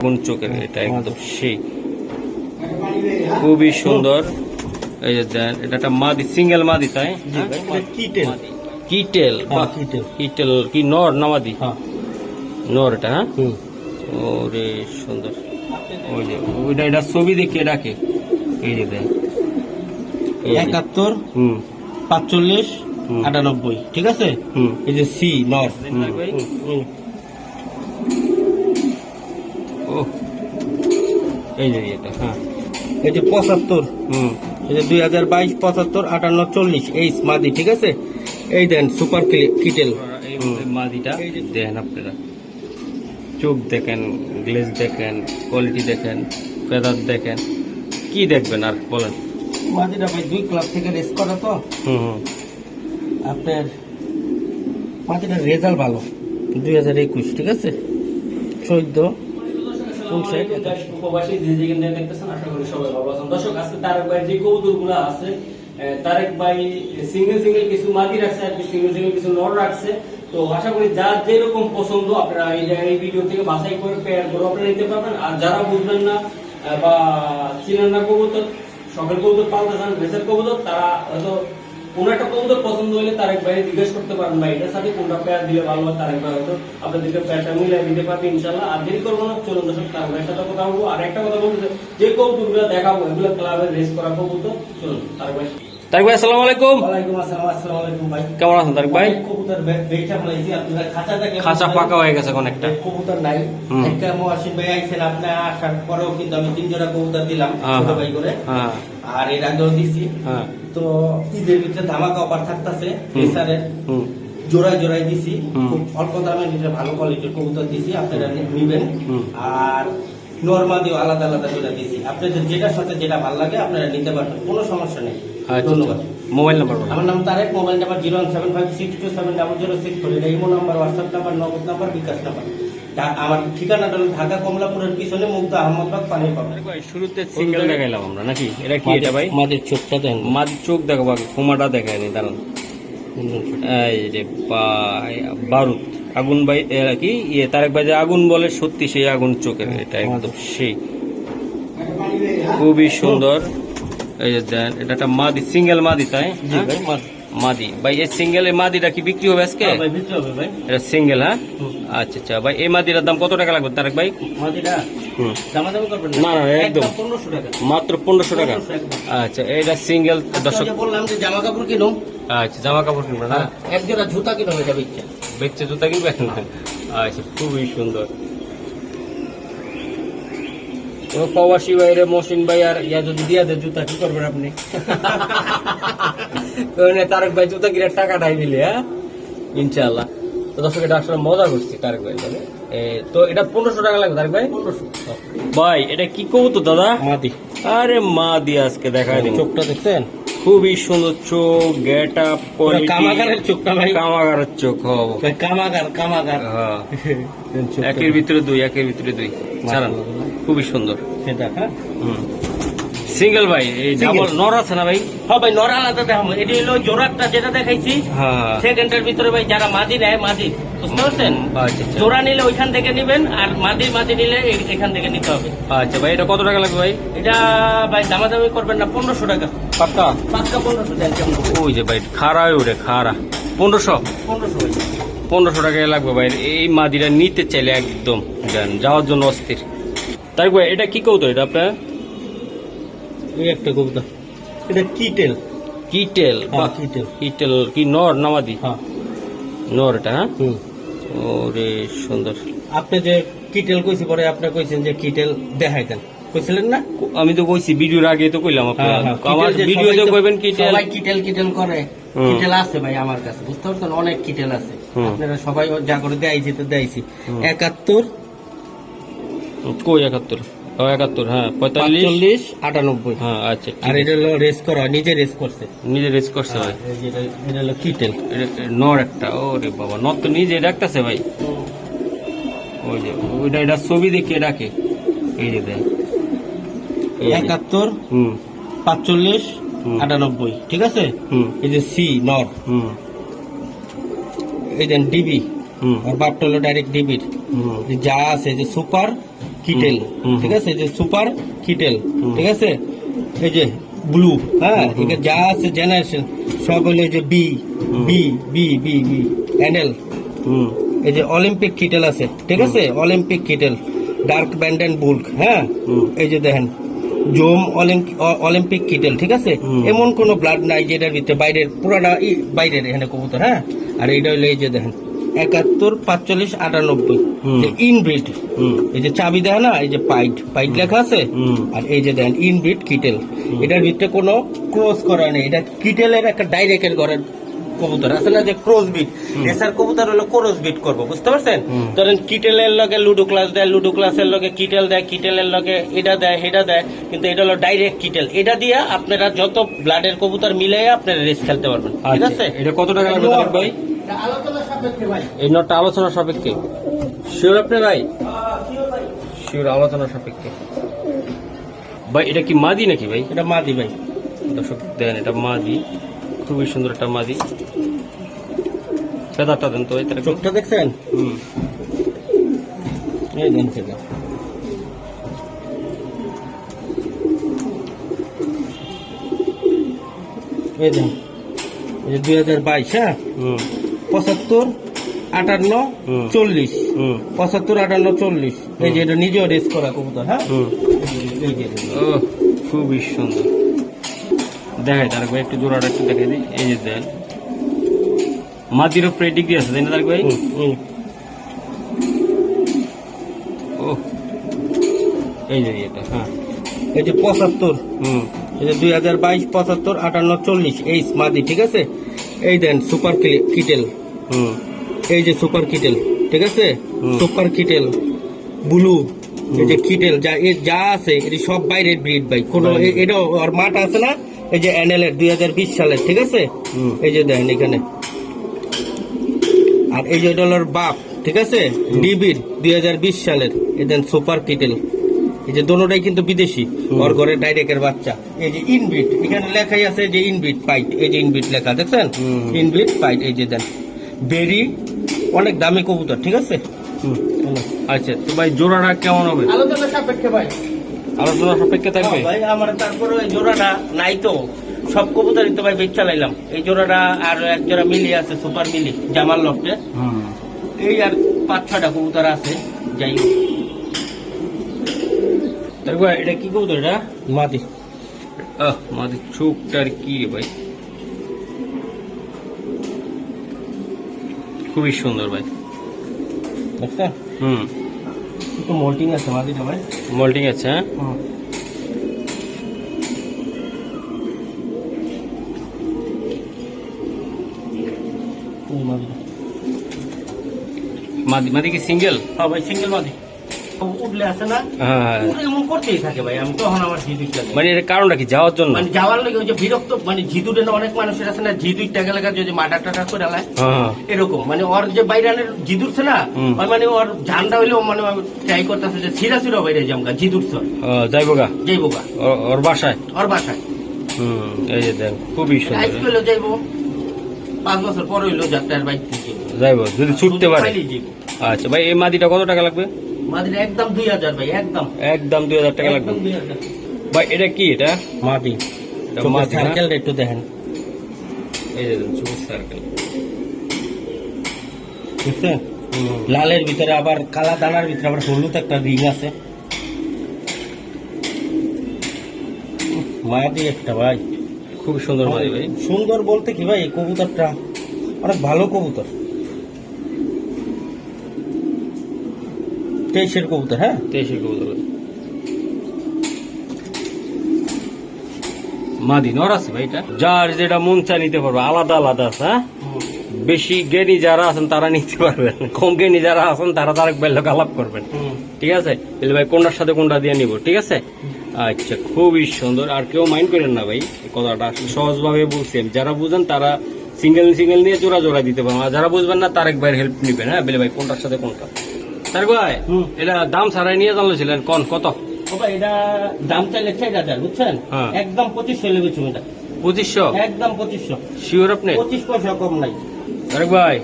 কোন চোখের? এটা একদম সেই। খুবই সুন্দর। এই যে দেন এটা একটা মাদি সিঙ্গেল মাদি তাই? কিটেল। কিটেল হ্যাঁ, বাহ, কিটেল। কিটেল কি নর না মাদি? হ্যাঁ। নর এটা হ্যাঁ? ওরে সুন্দর। ওই যে ওইটা এটা ছবি দেখে ডাকে এই যে দেন একাত্তর হুম। পাঁচচল্লিশ আটানব্বই ঠিক আছে? হুম। এই যে সি নর হুম। হুম। ও এই যে এটা হ্যাঁ। এই যে পঁচাত্তর। হুম। এই যে দুই হাজার বাইশ পঁচাত্তর আটান্ন চল্লিশ এই মাদি ঠিক আছে? এই দেন সুপার কিটেল। এই মাদিটা দেখেন আপনারা। চোখ দেখেন গ্লেজ দেখেন কোয়ালিটি দেখেন ফেদার দেখেন কি দেখবেন আর বলেন? মাদিটা ভাই দুই ক্লাব থেকে রেস করা তো। হুম। আপনার মাদিটার রেজাল্ট ভালো দুই হাজার একুশ ঠিক আছে? চোদ্দ। উপবাসী যে যেখানে দেখতেছেন আশা করি সবাই ভালো আছেন। দর্শক আজকে তারেক ভাই যে আছে তারেক ভাই সিঙ্গেল সিঙ্গেল কিছু মাদি রাখছে আর সিঙ্গেল সিঙ্গেল কিছু নর রাখছে। তো আশা করি যার যেরকম পছন্দ আপনারা এই যে- এই ভিডিও থেকে বাছাই করে পেয়ার করে আপনারা নিতে পারবেন। আর যারা বুঝবেন না বা চিনেন না কবুতর শখের কবুতর পালতে চান বেসের কবুতর তারা হয়তো কোন একটা কবুতর পছন্দ হলে তারেক ভাই জিজ্ঞেস করতে পারেন ভাই এটার সাথে কোনটা পেয়ার দিলে ভালো হয়? তারেক ভাই হয়তো আপনাদেরকে পেয়ারটা মিলিয়ে দিতে পারবে ইনশাল্লাহ আর দেরি করব না চলুন দর্শক তারেক ভাইয়ের সাথে কথা বলব। আর একটা কথা চাই, যে কবুতরগুলো দেখাবো এগুলো ক্লাবে রেস করা কবুতর চলুন তারেক ভাই তারেক ভাই আসসালামু আলাইকুম। ওয়ালাইকুম আসসালাম আসসালামু আলাইকুম ভাই। কেমন আছেন তারেক ভাই? কবুতর বেচা বলেছি আপনারা খাঁচা থেকে খাঁচা পাকা হয়ে গেছে এখন একটা। কবুতর নাই। একটা মহাসিন ভাই আইছেন আপনি আসার পরেও কিন্তু আমি তিন জোড়া কবুতর দিলাম হ্যাঁ, ছোট হ্যাঁ। ভাই করে। হ্যাঁ। আর এর আগেও দিছি। হ্যাঁ। তো ঈদের ভিতরে ধামাকা অফার থাকতেছে ফিসারের জোড়ায় জোড়ায় দিছি। খুব অল্প দামে নিতে ভালো কোয়ালিটির কবুতর দিছি আপনারা নিবেন। আর নর্মাদিও আলাদা আলাদা জোড়া দিছি। আপনাদের যেটার সাথে যেটা ভালো লাগে আপনারা নিতে পারবেন কোনো সমস্যা নেই। আচ্ছা ধন্যবাদ। মোবাইল নাম্বার আমার নাম Tarek mobile number zero one seven five six two seven double zero six four এটা Imo number WhatsApp number Nagad number bKash number. আমার ঠিকানাটা হলো ঢাকা কমলাপুরের পিছনে মুগ্ধ আহমদবাগ পানি ভাই শুরুতে সিঙ্গেল দেখাইলাম আমরা নাকি? এটা কি এটা ভাই? মাদের চোখটা দেন। মাদি চোখ দেখো বাকি কুমাটা দেখায়নি দাঁড়ান। এই বারুদ। আগুন ভাই এ, কি? ইয়ে তারেক ভাই যে আগুন বলে সত্যি সেই আগুন চোখের এটা একদম সেই। খুবই সুন্দর। এই যে দেন এটা একটা মাদি সিঙ্গেল মাদি তাই? জি ভাই মাদ- মাদি। ভাই এই সিঙ্গেল এই মাদিটা কি বিক্রি হবে আজকে? হ্যাঁ এটা সিঙ্গেল হ্যাঁ? আচ্ছা আচ্ছা ভাই এই মাদিটার দাম কত টাকা লাগবে তারেক ভাই? হুম। না, না, একদম। মাত্র পনেরোশো টাকা। আচ্ছা এটা সিঙ্গেল দর্শক বললাম যে জামা কাপড় কিনো আচ্ছা জামা কাপড় কিনবে না? এক জোড়া জুতা কিনো এটা বিচ্ছা বেচছে জুতা কিনবেন? আচ্ছা খুবই সুন্দর। প্রবাসী ভাইরে মহসিন ভাই আর ইয়া যদি দিয়া দেয় জুতা কি করবেন আপনি? তারক ভাই জুতা কিনে টাকা নাই দিলে হ্যাঁ? ইনশাআল্লাহ। তো দর্শক এটা আসলে মজা করছি তারক ভাই তো এটা পনেরোশো টাকা লাগবে তারক ভাই? পনেরোশো। ভাই এটা কি কবুতর দাদা? মাদি। আরে মা দিয়ে আজকে দেখা চোখটা দেখছেন? খুবই সুন্দর চোখ গেট আপ পুরো কামাগারের চোখটা ভাই? কামাগারের চোখ কামাগার কামাগার। হ্যাঁ। একের ভিতরে দুই একের ভিতরে দুই। খুবই সুন্দর। সেটা হ্যাঁ? সিঙ্গেল ভাই. ডাবল নর আছে না ভাই? হ্যাঁ ভাই নর আলাদা দেখাবো। এটি হলো জোড়াটা যেটা দেখাইছি হ্যাঁ। সেকেন্ডের ভিতরে ভাই যারা মাদি নেয় মাদি। বুঝতে পারছেন? আচ্ছা আচ্ছা। জোড়া নিলে ওইখান থেকে নিবেন আর মাদি মাদি নিলে এখান থেকে নিতে হবে। আচ্ছা ভাই এটা কত টাকা লাগবে ভাই? এটা ভাই দামাদামি করবেন না পনেরোশো টাকা। পাক্কা? পাঁচটা পনেরোশো ওই যে ভাই খাড়াই ওরে খাড়া। পনেরোশো? পনেরোশো ভাই। পনেরোশো টাকায় লাগবে ভাই এই মাদিটা নিতে চাইলে একদম যাওয়ার জন্য অস্থির। তাই ভাই এটা কি কৌতো এটা আপনার? এই একটা এটা কিটেল। কিটেল হ্যাঁ কিটেল। কিটেল কি নর নামাদি হ্যাঁ। নর এটা হ্যাঁ? ওরে সুন্দর। আপনি যে কিটেল কইছি পরে আপনি কইছেন যে কিটেল দেখাইতেন। কইছিলেন না? আমি তো কইছি ভিডিওর আগে তো কইলাম হ্যাঁ, হ্যাঁ, আমার কিটেল ভিডিওতে কইবেন কি সবাই কিটেল কিটেল করে। কিটেল আছে ভাই আমার কাছে বুঝতে পারছেন? অনেক কিটেল আছে। আপনারা সবাই যা করে দেয়াইছি তো দেয়াইছি। হুম। একাত্তর। কই একাত্তর? একাত্তর হ্যাঁ পঁয়তাল্লিশ? আটানব্বই। হ্যাঁ আচ্ছা আর এটা হলো রেস করা নিজে রেস করছে। নিজে রেস করছে ভাই। এটা হলো কিটেল নর একটা ওরে বাবা নর তো নিজে ডাকতেছে ভাই। ওই যে ওইটা এটা ছবি দেখে ডাকে। এই যে দেখ। একাত্তর হুম। পাঁচচল্লিশ। আটানব্বই ঠিক আছে? হুম। এই যে সি নর। হুম। এই দেন ডিবি হুম। আর বাপটা হলো ডাইরেক্ট ডিবির হুম। যা আছে যে সুপার কিটেল। ঠিক আছে? এই যে সুপার কিটেল ঠিক আছে? এই যে ব্লু হ্যাঁ? এখানে যা আছে জেনারেশন সব হলো যে B B B B B অ্যান্ডেল এই যে অলিম্পিক কিটেল আছে ঠিক আছে? অলিম্পিক কিটেল ডার্ক ব্যান্ড অ্যান্ড বুল্ক হ্যাঁ? এই যে দেখেন জোম অলিম্পিক কিটেল ঠিক আছে? এমন কোনো ব্লাড নাই যেটার ভিতরে বাইরের পুরাটা বাইরের এখানে কবুতর হ্যাঁ? আর এইটা হলো এই যে দেখেন একাত্তর পাঁচচল্লিশ আটানব্বই। ইনব্রিড। এই যে চাবি দেয় না এই যে পাইট পাইট লেখা আছে। আর এই যে দেন ইনব্রিড কিটেল। এটার ভিতরে কোনো ক্রস করা নেই। এটা কিটেলের একটা ডাইরেক্টের ঘরের কবুতর। আছে না যে ক্রস বিট এসার কবুতর হলো ক্রস বিট করব বুঝতে পারছেন? ধরেন কিটেলের লগে লুডো ক্লাস দেয় লুডো ক্লাসের লগে কিটেল দেয় কিটেলের লগে এটা দেয় এটা দেয় কিন্তু এটা হলো ডাইরেক্ট কিটেল। এটা দিয়ে আপনারা যত ব্লাডের কবুতর মিলাই আপনারা রেস খেলতে পারবেন। ঠিক আচ্ছা, আছে? এটা কত টাকা ভাই? আলোচনা সাপেক্ষে ভাই। এই নটটা আলোচনা সাপেক্ষে। শিওর আপনি ভাই? শিওর আলোচনা সাপেক্ষে। ভাই এটা কি মাদি নাকি ভাই? এটা মাদি ভাই। দর্শক দেন এটা মাদি। খুবই সুন্দর একটা মাদি। ফেদারটা দেন তো চোখটা দেখছেন? হুম। এই দেন এই দেন। দুই হাজার বাইশ হ্যাঁ? পঁচাত্তর আটান্ন চল্লিশ। হুম। পঁচাত্তর আটান্ন চল্লিশ। এই যে এটা নিজেও রেস করা কবুতর হ্যাঁ? খুবই সুন্দর। দেখাই ভাই একটু জোড়াটা একটু দেখাই দিই। এই যে দেন। মাদিরও প্রেডিক দিয়ে আছে তাই না তারেক ভাই। ও এই যে এটা হ্যাঁ। এই যে পঁচাত্তর। হুম। এই যে দুই হাজার বাইশ পঁচাত্তর আটান্ন চল্লিশ এই মাদি ঠিক আছে? এই দেন সুপার কিটেল। হুম। এই যে সুপার কিটেল ঠিক আছে? সুপার কিটেল ব্লু এই যে কিটেল যা যা আছে এটি সব বাইরের ব্রিড ভাই। কোন বাইরের। এটা ওর মাঠ আছে না? এই যে এনএল এর দুই হাজার বিশ সালের ঠিক আছে? এই যে দেখেন এখানে। আর এই যে ডলার বাপ ঠিক আছে? ডিবির দুই হাজার বিশ সালের। এই দেন সুপার কিটেল। এই যে দোনোটাই কিন্তু বিদেশি। ওর ঘরে ডাইরেক্টের বাচ্চা। এই যে ইনব্রিড এখানে লেখাই আছে যে ইনবিট পাইট এই যে ইনব্রিড লেখা দেখছেন। ইনব্রিড পাইট এই যে দেন। বেরি অনেক দামি কবুতর ঠিক আছে? হুম। আচ্ছা তো ভাই জোড়াটা কেমন হবে? আলোচনা সাপেক্ষে ভাই। আলোচনা সাপেক্ষে থাকবে? ভাই আমার তারপরে ওই জোড়াটা নাই তো। সব কবুতরই তো ভাই বেচ চালাইলাম এই জোড়াটা আর এক জোড়া মিলি আছে সুপার মিলি জামাল লফটে। এই আর পাঁচ ছটা কবুতর আছে যাই হোক। এটা কি কবুতর এটা? মাদি। আহ মাদি চোখটার কি রে ভাই? খুবই সুন্দর ভাই। দেখছেন? হুম। একটু মোল্টিং আছে মাদিটা ভাই মল্টিং আছে হ্যাঁ এই মাদিটা। মাদি মাদি কি সিঙ্গেল হ্যাঁ ভাই সিঙ্গেল মাদি উঠলে না হ্যাঁ। এমন করতেই থাকে ভাই আমি তখন আমার জি দুইটা মানে এর কারণটা কি যাওয়ার জন্য? মানে যাওয়ার লাগে ওই যে বিরক্ত মানে না অনেক মানুষের আছে না জি দুই টাকা লাগা যদি মাটা টাটা করে আলায় এরকম। মানে ওর যে বাইরানের জিদুরছে না মানে ওর ঝান্ডা হইলেও মানে ট্রাই করতেছে যে সিরা সিরা বাইরে জামগা জিদুরছে ও, যাইবো গা যাইবো গা ও- ওর বাসায়? ওর বাসায়। হুম এই যে দেখ খুবই সুন্দর। যাইবো পাঁচ বছর পর হইল যাত্রার বাইক থেকে। যাইবো যদি ছুটতে পারে। আচ্ছা ভাই এই মাদিটা কত টাকা লাগবে? মাদির একদম দুই হাজার ভাই একদম। একদম দুই হাজার টাকা লাগবে। একদম দুই হাজার। ভাই এটা কি এটা? মাদি। মাদি? সার্কেলটা একটু দেখেন। এই যে চুপ সার্কেল বুঝছেন লালের ভিতরে আবার কালা দানার ভিতরে আবার হলুদ একটা রিং আছে। মাদি একটা ভাই। খুব সুন্দর মাদি ভাই। সুন্দর বলতে কি ভাই কবুতরটা অনেক ভালো কবুতর। তেইশের কবুতর হ্যাঁ? তেইশে কবুতর। মাদি নর আছে ভাই এটা? যার যেটা মন চা নিতে পারবে আলাদা আলাদা আছে হ্যাঁ? বেশি জ্ঞানী যারা আছেন তারা নিতে পারবেন। কম জ্ঞানী যারা আছেন তারা তার বেল্লক আলাপ করবেন। ঠিক আছে? তাহলে ভাই কোনটার সাথে কোনটা দিয়ে নিব ঠিক আছে? আচ্ছা খুবই সুন্দর। আর কেউ মাইন্ড করেন না ভাই কথাটা সহজভাবে বলছি আমি। যারা বুঝেন তারা সিঙ্গেল সিঙ্গেল নিয়ে জোড়া জোড়া দিতে পারেন আর যারা বুঝবেন না তার একবার হেল্প নিবেন হ্যাঁ? বলে ভাই কোনটার সাথে কোনটা? তার ভাই এটা দাম ছাড়াই নিয়ে জানলেছিলেন কোন কত? ও এটা দাম চাইলে চার হাজার বুঝছেন? হ্যাঁ। একদম পঁচিশশো লেগেছে এটা। পঁচিশশো? একদম পঁচিশশো। শিওর আপনি? পঁচিশ পয়সা কম নাই। আরে ভাই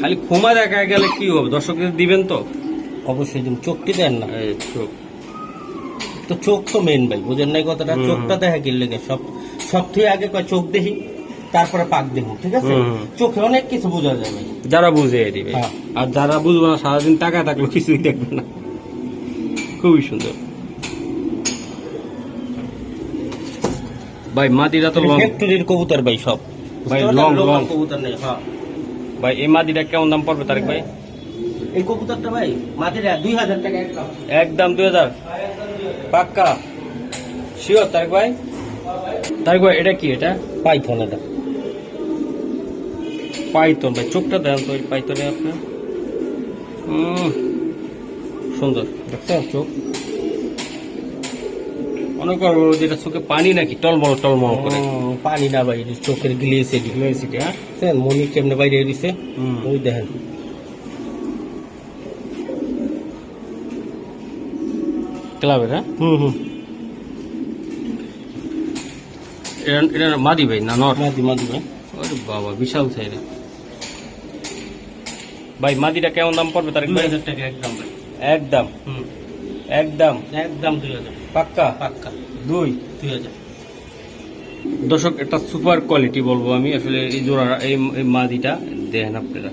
খালি ক্ষমা দেখা গেলে কি হবে? দর্শকদের দিবেন তো? অবশ্যই দিন চোখটি দেন না। চোখ। তো চোখ তো মেন ভাই বুঝেন নাই কথাটা? চোখটা দেখা গেলে সব সব থেকে আগে চোখ দেখি। তারপরে পাক দেখুন ঠিক আছে। চোখে অনেক কিছু বোঝা যায় ভাই যারা বুঝে দিবে। হ্যাঁ। আর যারা বুঝবে না সারাদিন টাকা থাকলে কিছুই দেখবে না। খুবই সুন্দর। ভাই মাদিরা তো লং। ফ্যাক্টরির কবুতর ভাই সব। ভাই, পারলেন? long। কবুতর নেই হ্যাঁ। ভাই এই মাদিরা কেমন দাম পড়বে তারেক ভাই? এই কবুতরটা ভাই মাটির দুই হাজার টাকা একদম। একদম দুই হাজার। পাক্কা? শিওর তারেক ভাই? তারেক ভাই এটা কি এটা? পাইথন এটা। পাইতন ভাই চোখটা দেন তো ওই পাইতনে আপনার সুন্দর দেখছেন? চোখ। অনেক বড় বড় যেটা চোখে পানি নাকি টলমল টলমল করে। পানি না ভাই চোখের গ্লেস এটি হ্যাঁ? মনি কেমনে বাইরে দিছে। ওই দেখেন। ক্লাবের হ্যাঁ? হুম হুম। এটা মাদি ভাই না নর? মাদি মাদি ভাই। ওরে বাবা বিশাল সাইজ। ভাই মাদিটা কেমন দাম পড়বে তার টাকা একদম ভাই। একদম। হুম। একদম। একদম দুই হাজার। পাক্কা? পাক্কা। দুই? দুই হাজার। দর্শক একটা সুপার কোয়ালিটি বলব আমি। আসলে এই জোড়া এই এই মাদিটা দেখেন আপনারা।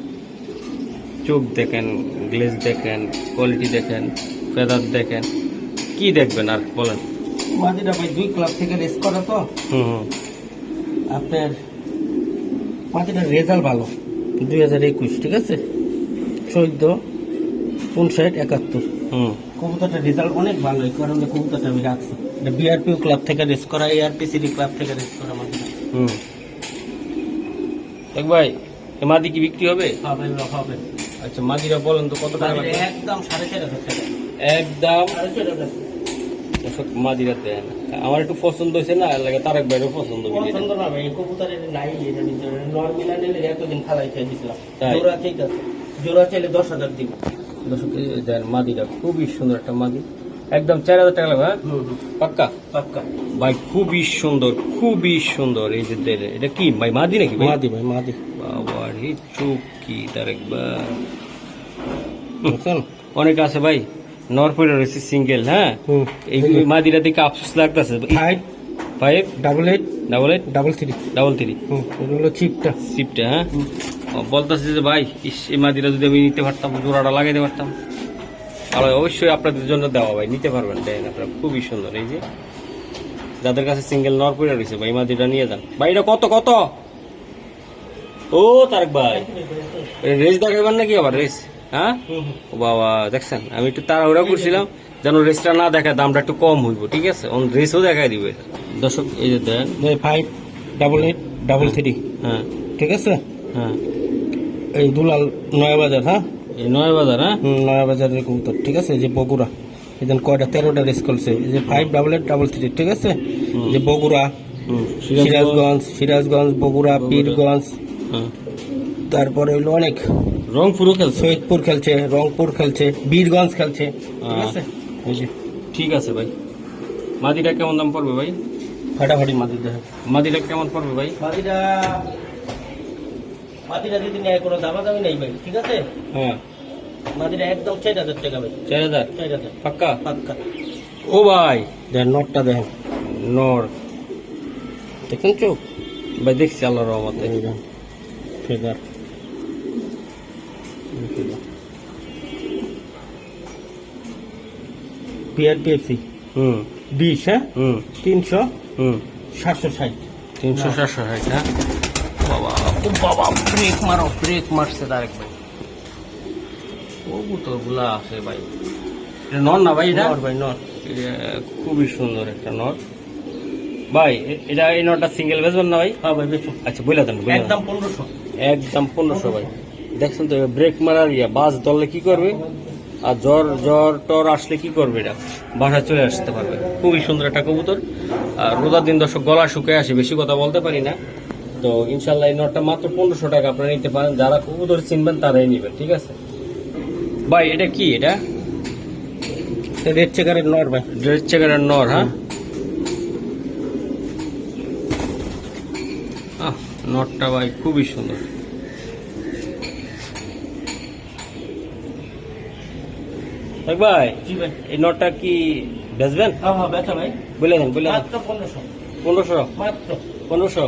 চোখ দেখেন গ্লেজ দেখেন কোয়ালিটি দেখেন ফেদার দেখেন। কি দেখবেন আর বলেন? মাদিটা ভাই দুই ক্লাব থেকে রেস করা তো। হুম হুম। আপনার মাদিটার রেজাল্ট ভালো। দুই হাজার একুশ ঠিক আছে? চোদ্দ উনষাট একাত্তর। হুম। কবুতরটার রেজাল্ট অনেক ভালো এই কারণে কবুতরটা আমি রাখছি। এটা বিআরপিও ক্লাব থেকে রেস করা এআরপি সিডি ক্লাব থেকে রেস করা মাদিটা হুম। দেখ ভাই এ মাদি কি বিক্রি হবে? হবে হবে। আচ্ছা মাদিরা বলেন তো কত টাকা? একদম সাড়ে চার হাজার টাকা। একদম। সাড়ে চার হাজার। আমার একটু পছন্দ হয়েছে না লাগে তারেক ভাইয়েরও পছন্দ পছন্দ না ভাই কবুতরের নাই এটা নিজের। নর্মিলা নিলে এতদিন খালাই খেয়ে দিছিলাম। ঠিক আছে। জোড়া চাইলে দশ হাজার দিব। দর্শক দেন মাদিরা খুবই সুন্দর একটা মাদি। একদম চার হাজার টাকা লাগবে হ্যাঁ? পাক্কা? পাক্কা। ভাই খুবই সুন্দর খুবই সুন্দর। এই যে এটা কি ভাই মাদি নাকি মাদি ভাই মাদি। বাবা রে চোখ কি তারেক ভাই বুঝছেন অনেক আছে ভাই। নরপুরে রয়েছে সিঙ্গেল হ্যাঁ? এই মাদিরা দেখে আফসোস লাগতেছে। Five double eight double eight double three double three হুম এটা হলো চিপটা সিপটা হ্যাঁ? বলতেছে যে ভাই ইস এই মাদিরা যদি আমি নিতে পারতাম জোড়াটা লাগাইতে পারতাম। অবশ্যই আপনাদের জন্য দেওয়া ভাই নিতে পারবেন দেন আপনারা খুবই সুন্দর এই যে। যাদের কাছে সিঙ্গেল নর পড়ে রয়েছে ভাই মাদিটা নিয়ে যান। ভাই এটা কত কত? ও তারেক ভাই। রেস দেখাবেন নাকি আবার রেস? হ্যাঁ? ও বাবা দেখছেন আমি একটু তাড়াহুড়া করছিলাম। যেন রেসটা না দেখায় দামটা একটু কম হইব ঠিক আছে? অন রেসও দেখায় দিবে। দর্শক এই যে দেন five double eight double three হ্যাঁ। ঠিক আছে? হ্যাঁ। এই দুলাল নয়া বাজার হ্যাঁ? এই নয় বাজার হ্যাঁ? নয়া বাজারের কবুতর ঠিক আছে? এই যে বগুড়া এদিন কয়টা তেরোটা রেস করছে। এই যে five double eight double three ঠিক আছে। যে বগুড়া সিরাজগঞ্জ সিরাজগঞ্জ। বগুড়া। পীরগঞ্জ। হ্যাঁ। তারপরে হইল অনেক। রংপুরও খেলছে। সৈয়দপুর খেলছে রংপুর খেলছে বীরগঞ্জ খেলছে ঠিক আছে? এই যে ঠিক আছে ভাই। মাদিটা কেমন দাম পড়বে ভাই? ফাটাফাটি মাদি দেখেন মাদিটা কেমন পড়বে ভাই? মাদিটা মাদিটা যদি নেয় কোনো দামা দামি নেই ভাই ঠিক আছে? হ্যাঁ। মাদিটা একদম চার হাজার টাকা ভাই। চার হাজার? চার হাজার। পাক্কা? পাক্কা। ও ভাই। দেখেন নটটা দেখেন নর। দেখেন চোখ। ভাই দেখছি আল্লাহ রহমতে। ফেদার। পিআরপিএফসি হুম। বিশ হ্যাঁ? হুম। তিনশো হুম। সাতশো ষাট। তিনশো চারশো ষাট হ্যাঁ? বাবা ও বাবা ব্রেক মারো ব্রেক মারছে তারেক ভাই। কবুতরগুলা আছে ভাই। এটা নর না ভাই এটা? ভাই নর। এটা খুবই সুন্দর একটা নর। ভাই এটা এই নটটা সিঙ্গেল বেচবেন না ভাই? হ্যাঁ ভাই আচ্ছা বলে দেন বলে একদম পনেরোশো। একদম পনেরোশো ভাই। দেখছেন তো ব্রেক মারার ইয়া বাস ধরলে কি করবে? আর জ্বর জ্বর, টর আসলে কি করবে এটা? বাসায় চলে আসতে পারবে। খুবই সুন্দর একটা কবুতর। আর রোদার দিন দর্শক গলা শুকিয়ে আসে, বেশি কথা বলতে পারি না। তো ইনশাল্লাহ এই নটটা মাত্র পনেরোশো টাকা আপনারা নিতে পারেন। যারা কবুতর চিনবেন তারাই নেবেন, ঠিক আছে? ভাই, এটা কি এটা? রেড চেকারের নর ভাই। ড্রেস চেকারের নর হ্যাঁ? নটটা ভাই খুবই সুন্দর। ভাই ভাই। এই নটটা কি বেচবেন? হ্যাঁ হ্যাঁ বলে দেন বলে পনেরোশো। পনেরোশো?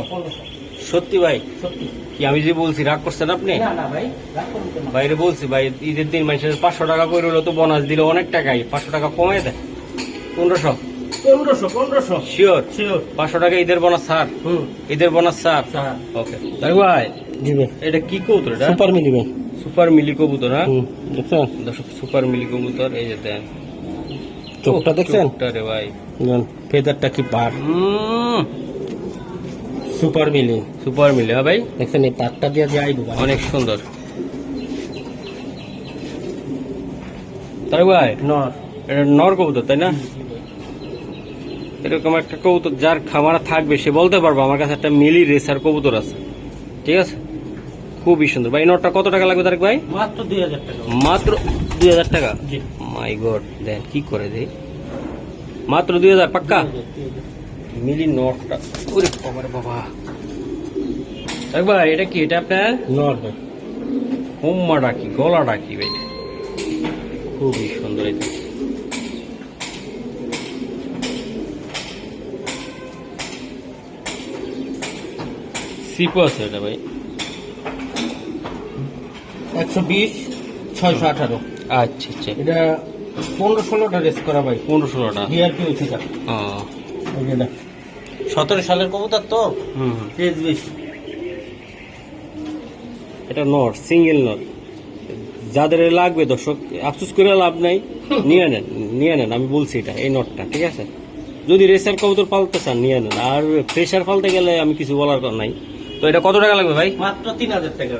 সত্যি ভাই? সত্যি। কি আমি যে বলছি রাগ করছেন আপনি? না না ভাই রাগ করুন কেন? বাইরে বলছি ভাই ঈদের দিন মানুষের পাঁচশো টাকা করে হলো তো বোনাস দিলে অনেক টাকাই। পাঁচশো টাকা কমে দেয় পনেরোশো? পনেরোশো পনেরোশো। শিওর শিওর পাঁচশো টাকা ঈদের বোনাস স্যার? হুম। ঈদের বোনাস স্যার? ওকে তাই ভাই এটা কি কবুতর এটা সুপার মিলি ভাই। সুপার মিলি কবুতর হ্যাঁ দেখছেন? দর্শক সুপার মিলি কবুতর এই যে দেন। চোখটা দেখছেন? চোখটা রে ভাই। ফেদারটা কি উম, সুপার মিলি। সুপার মিলি হ্যাঁ ভাই? দেখছেন এই পাটটা দিয়ে দিয়ে আইবো অনেক সুন্দর। তাই ভাই? নর। এটা নর কবুতর তাই না? এরকম একটা কবুতর যার খামারা থাকবে সে বলতে পারব আমার কাছে একটা মিলি রেসার কবুতর আছে। ঠিক আছে? খুবই সুন্দর। ভাই নটটা কত টাকা লাগবে তারেক ভাই? মাত্র দুই হাজার টাকা। মাত্র দুই হাজার টাকা? মাই গড দেন কি করে দেই? মাত্র দুই হাজার পাক্কা? মিলি নটটা। ওরে বাবা রে বাবা। তারেক ভাই এটা কি এটা আপনার? নর ভাই। হোম্মা ডাকি গলা ডাকি ভাই। খুবই সুন্দর এটা। সিপো আছে এটা ভাই। একশো বিশ ছয়শো আঠারো। আচ্ছা আচ্ছা। এটা পনেরো ষোলোটা রেস করা ভাই। পনেরো ষোলোটা? সতেরো সালের কবুতর তো? হুম। এটা নট সিঙ্গেল নট যাদের লাগবে দর্শক আফসোস করে লাভ নাই। নিয়ে নেন নিয়ে নেন আমি বলছি এটা এই নটটা ঠিক আছে? যদি রেসার কবুতর পালতে চান নিয়ে নেন। আর প্রেশার পালতে গেলে আমি কিছু বলার নাই। তো এটা কত টাকা লাগবে ভাই? মাত্র তিন হাজার টাকা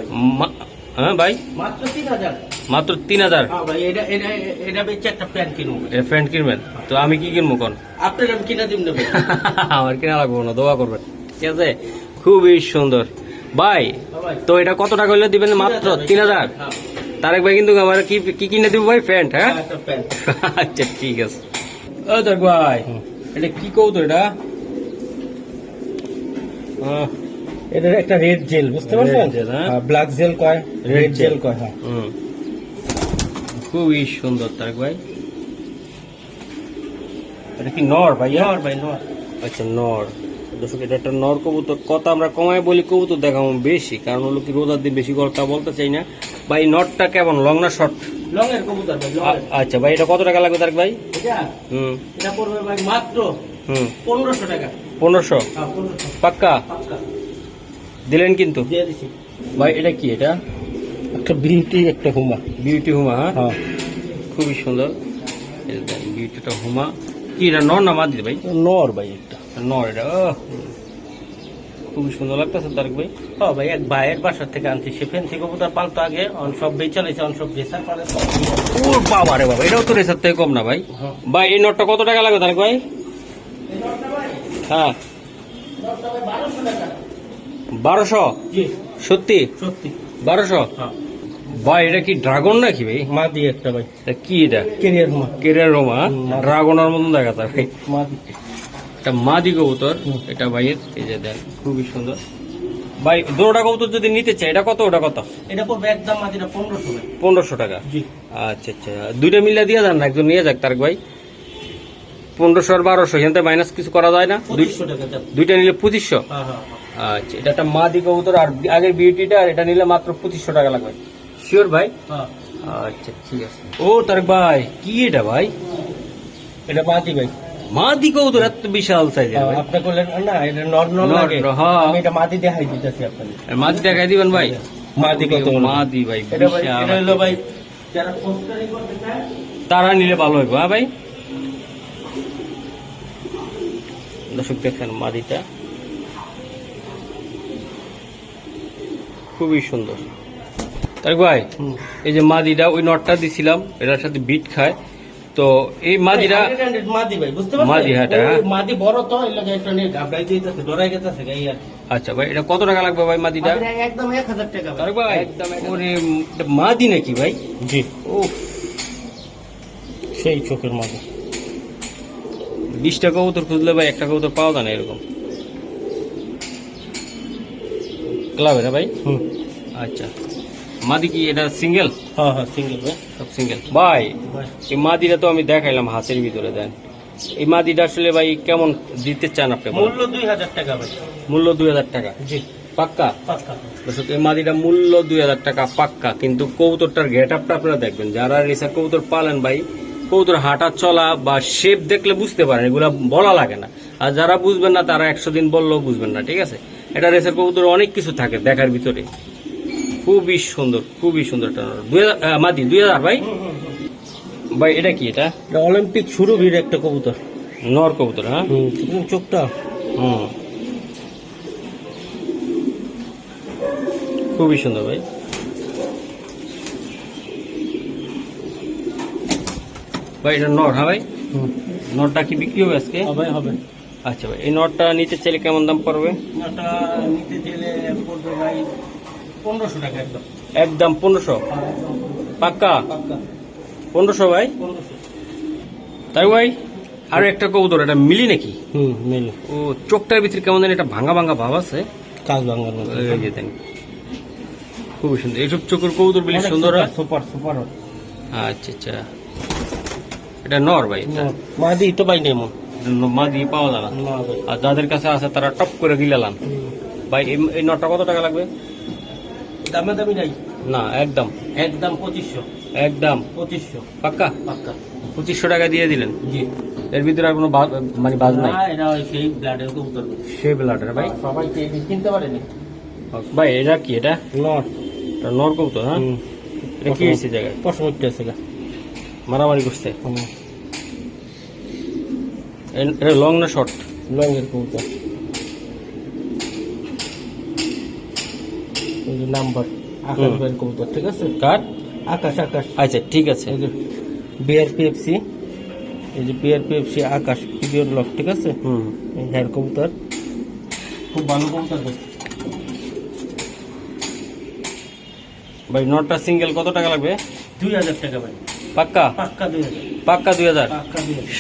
হ্যাঁ ভাই? মাত্র তিন হাজার। মাত্র তিন হাজার? হ্যাঁ ভাই এটা এটা এটা বেচে একটা প্যান্ট কিনবেন? তো আমি কি কিনবো কোন? আপনার আমি কিনা দিন নেব আমার কিনা লাগবো না দোয়া করবেন। ঠিক আছে? খুবই সুন্দর। ভাই তো এটা কত টাকা হলে দিবেন মাত্র? তিন হাজার? হ্যাঁ, তারেক ভাই কিন্তু আমার কি কি কিনে দিব ভাই? প্যান্ট হ্যাঁ? প্যান্ট আচ্ছা ঠিক আছে। ও দেখ ভাই এটা কি কৌতো এটা? এটার একটা রেড জেল বুঝতে পারছেন? হ্যাঁ? ব্ল্যাক জেল কয়? রেড জেল কয় হ্যাঁ। হুম। খুবই সুন্দর তার ভাই। এটা কি নর ভাইয়া? নর ভাই নর। আচ্ছা নর। দর্শক এটা একটা নর কবুতর। কত আমরা কমায় বলি কবুতর দেখাবো বেশি। কারণ হলো কি রোজার দিন বেশি কথা বলতে চাই না। ভাই নটটা কেমন? লং না শর্ট লং এর কবুতর ভাই আচ্ছা ভাই এটা কত টাকা লাগবে তারেক ভাই? হুম। এটা পড়বে ভাই মাত্র হুম। পনেরোশো টাকা। পনেরোশো? হ্যাঁ পনেরোশো। পাক্কা? পাক্কা। দিলেন কিন্তু? ভাই এটা কি এটা? একটা বিউটি একটা হুমা। বিউটি হুমা হ্যাঁ? হ্যাঁ। খুবই সুন্দর। বিউটিটা হুমা। কি এটা নর না মাদি ভাই? নর ভাই একটা নর এটা খুবই সুন্দর লাগতেছে তারেক ভাই। হ্যাঁ ভাই এক ভাইয়ের বাসার থেকে আনছি। সে ফেন্সি কবুতর পালতো আগে অন সব বেচা লাইছে অন সব বেচার পালে ওর বাবা রে বাবা এটাও তো রেসার থেকে কম না ভাই। হ্যাঁ। ভাই এই নটটা কত টাকা লাগবে তারেক ভাই? হ্যাঁ। বারোশো? সত্যি? সত্যি। বারোশো? হ্যাঁ। ভাই এটা কি ড্রাগন নাকি ভাই? মা দিয়ে একটা ভাই। এটা কি এটা? কেরিয়ার হুমা। কেরিয়ার রোমা। ড্রাগনের মতন দেখা যায় ভাই মা দিয়ে। এটা মাদি কবুতর। এটা ভাইয়ের। এই যে দেন খুবই সুন্দর। ভাই দুটা কবুতর যদি নিতে চাই এটা কত? ওটা কত? এটা পড়বে একদম মাদিটা পনেরোশো পনেরোশো টাকা? আচ্ছা আচ্ছা। দুইটা মিলিয়ে দিয়ে দেন না একজন নিয়ে যাক তারেক ভাই। পনেরোশো আর বারোশো এখান থেকে মাইনাস কিছু করা যায় না? দুইটা নিলে পঁচিশশো? হ্যাঁ হ্যাঁ। আচ্ছা এটা একটা মাদি কবুতর আর আগের বিউটিটা আর এটা নিলে মাত্র পঁচিশশো টাকা লাগবে। শিওর ভাই? হ্যাঁ। আচ্ছা ঠিক আছে। ও তারেক ভাই কি এটা ভাই? এটা মাদি ভাই। মাদি কবুতর এত বিশাল সাইজের ভাই। আপনি করলেন না এটা নর লাগে। হ্যাঁ। আমি এটা মাদি দেখাই দিতেছি আপনাকে মাদি দেখাই দিবেন ভাই? মাদি কত? মাদি ভাই ভাই এটা হলো ভাই যারা পোস্টারিং করতে চায়। তারা নিলে ভালো হবে হ্যাঁ ভাই? দর্শক দেখেন মাদিটা। খুবই সুন্দর। তার ভাই এই যে মাদিটা ওই নটটা দিছিলাম এটার সাথে বিট খায়। তো এই 100 মাদি ভাই বুঝতে পারছেন? মাদি, হ্যাঁ, এটা, ওই হ্যাঁ। মাদি বড় তো এই লাগে একটা নিয়ে গাবড়াই দিতেছে ডরাই গেতেছে এই আর আচ্ছা ভাই এটা কত টাকা লাগবে ভাই মাদিটা? একদম 1000 টাকা ভাই। তাই ভাই একদম ওরে এটা মাদি নাকি ভাই? জি। ও সেই চোখের মাদি। বিশটা কবুতর খুঁজলে ভাই একটা কবুতর পাওয়া যায় না এরকম। ক্লাবের ভাই? হুম। আচ্ছা। মাদি কি এটা সিঙ্গেল হ্যাঁ হ্যাঁ সিঙ্গেল ভাই। সব সিঙ্গেল ভাই এই মাদিটা তো আমি দেখাইলাম হাতের ভিতরে দেন। এই মাদিটা আসলে ভাই কেমন দিতে চান আপনি মূল্য দুই হাজার টাকা ভাই। মূল্য দুই হাজার টাকা? জি। পাক্কা? পাক্কা। দর্শক এই মাদিটা মূল্য দুই হাজার টাকা পাক্কা। কিন্তু কবুতরটার গেট আপটা আপনারা দেখবেন। যারা রেসার কবুতর পালেন ভাই কবুতর হাঁটা চলা বা শেপ দেখলে বুঝতে পারেন এগুলা বলা লাগে না। আর যারা বুঝবেন না তারা একশো দিন বললেও বুঝবেন না ঠিক আছে? এটা রেসার কবুতর অনেক কিছু থাকে দেখার ভিতরে। খুবই সুন্দর খুবই সুন্দর একটা মাদি দুই হাজার ভাই? ভাই এটা কি এটা? এটা অলিম্পিক শুরু ভিড় একটা কবুতর। নর কবুতর হ্যাঁ? চোখটা। হুম। খুবই সুন্দর ভাই। ভাই এটা নর হ্যাঁ ভাই? নটটা কি বিক্রি হবে আজকে? হবে হবে। আচ্ছা ভাই এই নটটা নিতে চাইলে কেমন দাম পড়বে? ওটা নিতে গেলে পড়বে ভাই পনেরোশো টাকা একদম। একদম পনেরোশো? পাক্কা? পনেরোশো ভাই? তাই ভাই আরও একটা কবুতর এটা মিলি নাকি? হুম মেনু ও চোখটার ভিতরে কেমন জানি একটা ভাঙা ভাঙা ভাব আছে। কাজ এই দেন। খুবই সুন্দর। এইসব চোখের কবুতর বেশি সুন্দর হয়? সুপার সুপার আচ্ছা আচ্ছা। এটা নর ভাই এটা। মা দি তো পাই নেই মন। মা দিয়ে পাওয়া যাবে আর যাদের কাছে আছে তারা টপ করে গিলালাম ভাই এই- নটটা কত টাকা লাগবে? দামে দামি নাই। না একদম। একদম পঁচিশশো। একদম। পঁচিশশো। পাক্কা? পাক্কা। পঁচিশশো টাকা দিয়ে দিলেন? জি। এর ভিতরে আর কোনো মানে বাজ নাই? এটা সেই ব্লাডের কবুতর। সেই বেলাটার ভাই? সবাই কিনতে পারেনি? ভাই এটা কি এটা? নট এটা নর কবুতর হ্যাঁ? এটা কি হয়েছে জায়গায়? পশমিটটা আছে মারামারি করছে। এটা লং না শর্ট লঙ্গের কবুতর এই যে নাম্বার আকাশ। ভাইয়ের কবুতর ঠিক আছে? কার? আকাশ আকাশ। আচ্ছা ঠিক আছে। এই যে বিআরপিএফসি এই যে বিআরপিএফসি আকাশ পিডিওর লক ঠিক আছে? হুম। এই হেয়ার কবুতর খুব ভালো কবুতর ভাই। ভাই নটটা সিঙ্গেল কত টাকা লাগবে? দুই হাজার টাকা ভাই। পাক্কা? পাক্কা দুই হাজার।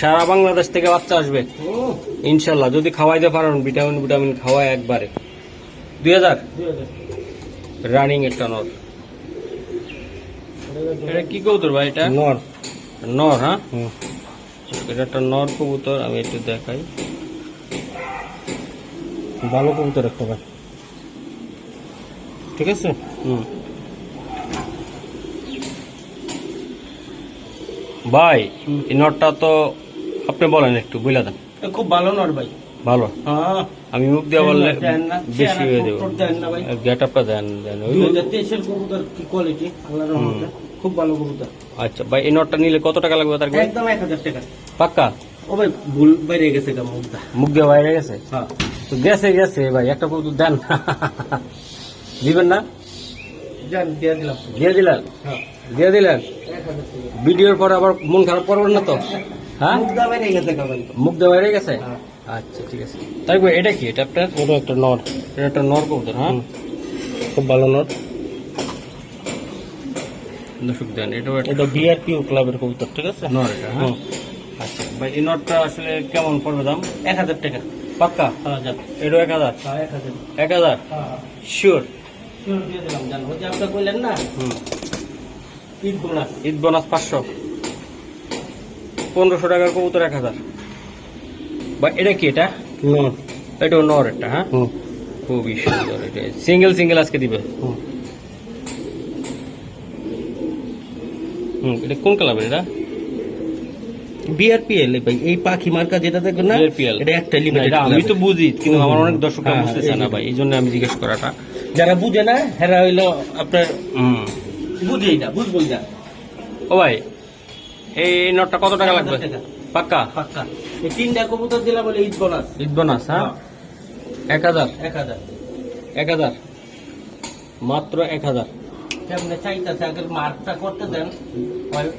সারা বাংলাদেশ থেকে বাচ্চা আসবে? ইনশাল্লাহ যদি খাওয়াইতে পারেন ভিটামিন ভিটামিন খাওয়ায় একবারে। দুই হাজার? রানিং একটা নর। এটা কি কবুতর ভাই এটা? নর। নর হ্যাঁ? এটা একটা নর কবুতর আমি একটু দেখাই। ভালো কবুতর একটা ভাই। ঠিক আছে? হুম। ভাই। এই নটটা তো আপনি বলেন একটু বুঝলা দেন খুব ভালো নর ভাই। ভালো? হ্যাঁ। আমি মুখ দিয়ে বললে বেশি হয়ে দেবো। গেট আপটা দেন দেন কবুতর কি কোয়ালিটি রহমতে। খুব ভালো কবুতর। আচ্ছা ভাই এই নটটা নিলে কত টাকা লাগবে তার একদম এক হাজার টাকা। পাক্কা? ও ভাই ভুল বাইরে গেছে মুখটা। মুখ দিয়ে বাইরে গেছে? হ্যাঁ। তো গেছে গেছে ভাই একটা কবুতর দেন দিবেন না? দিয়ে দিলেন? হ্যাঁ। দিয়ে দিলেন? ভিডিওর পরে আবার মন খারাপ করবেন না তো? হ্যাঁ? মুখ দিয়ে বাইরে গেছে হ্যাঁ। আচ্ছা ঠিক আছে। তাই ভাই এটা কি? এটা আপনার? ওটা একটা নর। এটা একটা নর কবুতর হ্যাঁ? খুব ভালো নর। দর্শক দেন একটা এটা বিআরপিও ক্লাবের কবুতর ঠিক আছে? নর এটা হ্যাঁ? আচ্ছা ভাই এই নটটা আসলে কেমন পড়বে দাম? এক হাজার টাকা। পাক্কা? হ্যাঁ এটাও এক হাজার? হ্যাঁ এক হাজার। এক হাজার? হ্যাঁ। শিওর শিওর দিয়ে দিলাম জান। ওই যে আপনি কইলেন না? হুম। ঈদ বোনাস। ঈদ বোনাস পাঁচশো। পনেরোশো টাকার কবুতর এক হাজার। বা এটা কি এটা? নর। এটাও নর এটা হ্যাঁ? খুবই সুন্দর এটা। সিঙ্গেল সিঙ্গেল আজকে দিবে। হুম। এটা কোন এটা? বিআরপিএল ভাই এই পাখি মার্কা যেটা দেখবেন না এটা একটা লিমিটেড আমি তো বুঝি কিন্তু আমার অনেক দর্শক হ্যাঁ, চায় না ভাই এই জন্য আমি জিজ্ঞেস করাটা। যারা বুঝে না হেরা হইল আপনার বুঝেই না বুঝবই না। ও ভাই এই নটটা কত টাকা লাগবে? 1000 টাকা। পাক্কা? পাক্কা। এই তিনটা কবুতর দিলাম বলে ঈদ বোনাস। ঈদ বোনাস হ্যাঁ? এক হাজার? এক হাজার। এক হাজার? মাত্র এক হাজার। কেমনে চাইতেছে আগে মার্কটা করতে দেন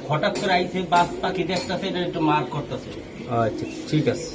হঠাৎ করে আইসে বাস পাখি দেখতেছে এটা একটু মার্ক করতেছে। আচ্ছা ঠিক আছে।